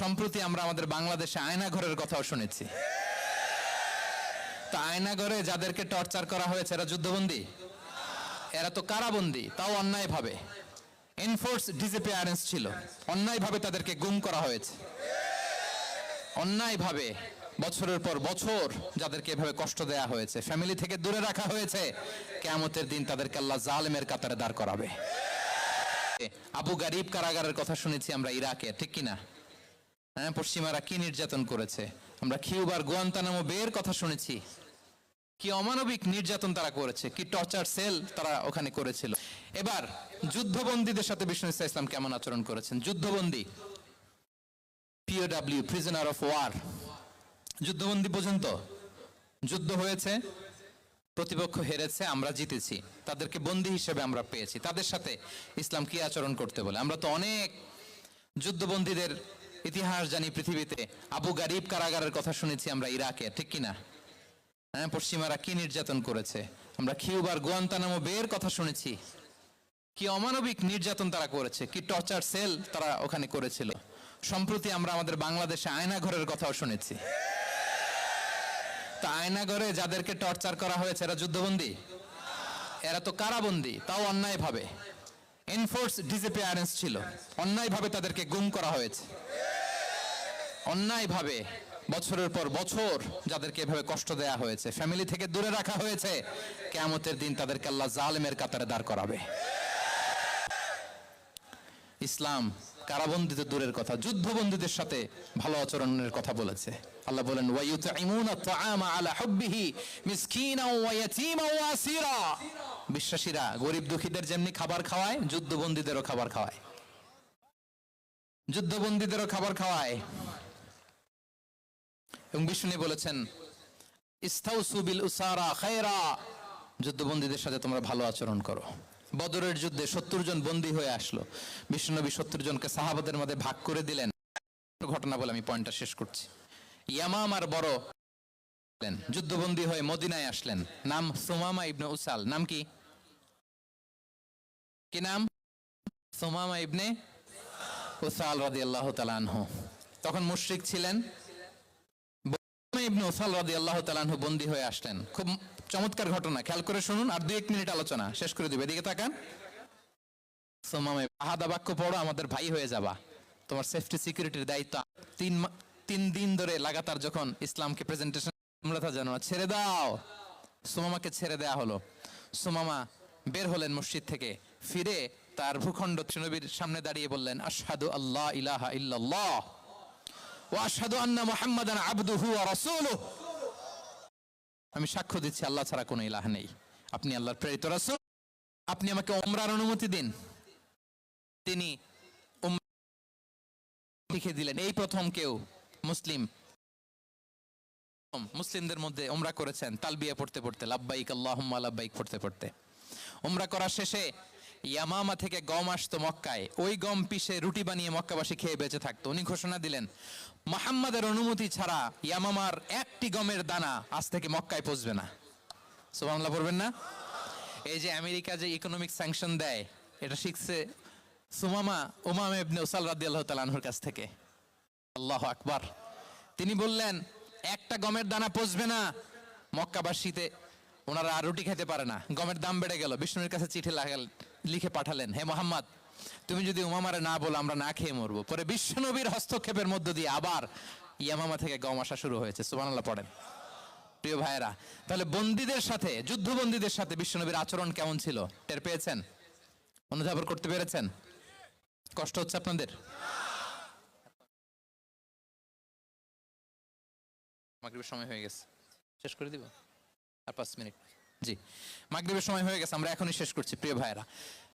সম্প্রতি আমরা আমাদের বাংলাদেশে আয়নাঘরের কথাও শুনেছি। তো আয়নাঘরে যাদেরকে টর্চার করা হয়েছে, এরা যুদ্ধবন্দী? এরা তো কারাবন্দী, তাও অন্যায়ভাবে। এনফোর্স ডিসঅ্যাপিয়ারেন্স ছিল। অন্যায়ভাবে তাদেরকে গুম করা হয়েছে। অন্যায়ভাবে বছরের পর বছর যাদেরকে এভাবে কষ্ট দেয়া হয়েছে ফ্যামিলি থেকে দূরে রাখা হয়েছে, কেয়ামতের দিন তাদেরকে আল্লাহ জালেমের কাতারে দাঁড় করাবে। আবু গারিব কারাগারের কথা শুনেছি আমরা ইরাকে, ঠিক কিনা? হ্যাঁ পশ্চিমারা কি নির্যাতন করেছে? আমরা কিউবার গোয়ান্তানামো বের কথা শুনেছি। কি অমানবিক নির্যাতন তারা করেছে? কি টর্চার সেল তারা ওখানে করেছিল? এবার যুদ্ধবন্দীদের সাথে বিষ্ণু ইসা ইসলাম কেমন আচরণ করেছেন? যুদ্ধবন্দী পিওডাব্লিউ প্রিজনার অফ ওয়ার যুদ্ধবন্দী পর্যন্ত যুদ্ধ হয়েছে, প্রতিপক্ষ হেরেছে, আমরা জিতেছি। তাদেরকে বন্দী হিসেবে আমরা পেয়েছি। তাদের সাথে ইসলাম কি আচরণ করতে বলে? আমরা তো অনেক যুদ্ধবন্দীদের ইতিহাস জানি পৃথিবীতে। আবু গারিব কারাগারের কথা শুনেছি আমরা ইরাকে, ঠিক কিনা? হ্যাঁ পশ্চিমারা কি নির্যাতন করেছে? আমরা কিউবার গোয়ান্তানামো বের কথা শুনেছি। কি অমানবিক নির্যাতন তারা করেছে? কি টর্চার সেল তারা ওখানে করেছিল? সম্প্রতি আমরা আমাদের বাংলাদেশে আয়নাঘরের কথাও শুনেছি। তা আয়নাঘরে যাদেরকে টর্চার করা হয়েছে, এরা যুদ্ধবন্দী? এরা তো কারাবন্দী, তাও অন্যায়ভাবে। এনফোর্স ডিসঅ্যাপিয়ারেন্স ছিল। অন্যায়ভাবে তাদেরকে গুম করা হয়েছে। অন্যায়ভাবে বছরের পর বছর যাদেরকে এভাবে কষ্ট দেয়া হয়েছে ফ্যামিলি থেকে দূরে রাখা হয়েছে, কেয়ামতের দিন তাদেরকে আল্লাহ জালেমের কাতারে দাঁড় করাবে। ইসলাম কারাবন্দিত দূরের কথা, যুদ্ধবন্দীদের সাথে ভালো আচরণের কথা বলেছে। আল্লাহ বলেন বিশ্বাসীরা গরিব দুঃখীদের যেমনি খাবার খাওয়ায়, যুদ্ধবন্দীদেরও খাবার খাওয়ায়। যুদ্ধবন্দীদেরও খাবার খাওয়ায়। এবং বিষ্ণু বলেছেন যুদ্ধবন্দীদের সাথে তোমরা ভালো আচরণ করো। বদরের যুদ্ধে সত্তর জন বন্দী হয়ে আসলো। বিষ্ণু বিষ্ণুনবী সত্তর জনকে সাহাবাদের মধ্যে ভাগ করে দিলেন। ঘটনা বলে আমি পয়েন্টটা শেষ করছি। ইয়ামাম আর বড় যুদ্ধবন্দী হয়ে মদিনায় আসলেন। নাম সোমামা ইবনে উসাল। নাম কি? কি নাম? সোমামা ইবনে উসাল তাআলা আনহু। তখন মুশরিক ছিলেন। ইবনে উসাল রাদিয়াল্লাহু তাআলা আনহু বন্দী হয়ে আসলেন। খুব চমৎকার ঘটনা, খেয়াল করে শুনুন, আর দুই এক মিনিট আলোচনা, শেষ করে দিবে। এদিকে তাকান। সোমামে, আহাদা বাক্য পড়ো, আমাদের ভাই হয়ে যাবা। তোমার সেফটি সিকিউরিটির দায়িত্ব। তিন তিন দিন ধরে লাগাতার যখন ইসলামকে প্রেজেন্টেশন তোমরা জানো ছেড়ে দাও। সোমামাকে ছেড়ে দেয়া হলো। সোমামা বের হলেন মসজিদ থেকে, ফিরে তার ভূখণ্ড নবীর সামনে দাঁড়িয়ে বললেন, আশহাদু আল্লাহ ইলাহা ইল্লাল্লাহ। ও আশহাদু আন্না মুহাম্মাদান আবদুহু ওয়া রাসূলুহু। আমি সাক্ষ্য দিচ্ছি, আল্লাহ ছাড়া কোনো ইলাহ নেই। আপনি আল্লাহর প্রেরিত রাসূল, আপনি আমাকে ওমরার অনুমতি দিন। তিনি লিখে দিলেন, এই প্রথম কেউ মুসলিম। মুসলিমদের মধ্যে ওমরা করেছেন, তালবিয়া পড়তে পড়তে, লাব্বাইক আল্লাহুম্মা, লাব্বাইক পড়তে পড়তে। ওমরা করা শেষে ইয়ামামা থেকে গম আসতো মক্কায়। ওই গম পিষে রুটি বানিয়ে মক্কাবাসী খেয়ে বেঁচে থাকতো। উনি ঘোষণা দিলেন, মোহাম্মদের অনুমতি ছাড়া ইয়ামামার একটি গমের দানা আজ থেকে মক্কায় পৌঁছবে না। সুবহানাল্লাহ, পড়বেন না? এই যে আমেরিকা যে ইকোনমিক স্যাংশন দেয়, এটা শিখছে সুমামা উমাম ইবনে উসাল রাদিয়াল্লাহু তাআলা আনহুর কাছ থেকে। আল্লাহ আকবার। তিনি বললেন, একটা গমের দানা পচবে না। মক্কাবাসীতে ওনারা আর রুটি খেতে পারে না। গমের দাম বেড়ে গেল। বিষ্ণুর কাছে চিঠি লাগাল লিখে পাঠালেন, হে মোহাম্মদ, তুমি যদি উমামারে না বলো, আমরা না খেয়ে মরবো। পরে বিশ্বনবীর হস্তক্ষেপের মধ্য দিয়ে আবার ইয়ামামা থেকে গম আসা শুরু হয়েছে। সুবহানাল্লাহ, পড়েন। প্রিয় ভাইয়েরা, তাহলে বন্দীদের সাথে, যুদ্ধবন্দীদের সাথে বিশ্বনবীর আচরণ কেমন ছিল? টের পেয়েছেন? অনুধাবন করতে পেরেছেন? কষ্ট হচ্ছে আপনাদের? সময় হয়ে গেছে। শেষ করে দিব? আর পাঁচ মিনিট। জি। মাগরীবের সময় হয়ে গেছে আমরা এখনই শেষ করছি প্রিয় ভাইয়েরা।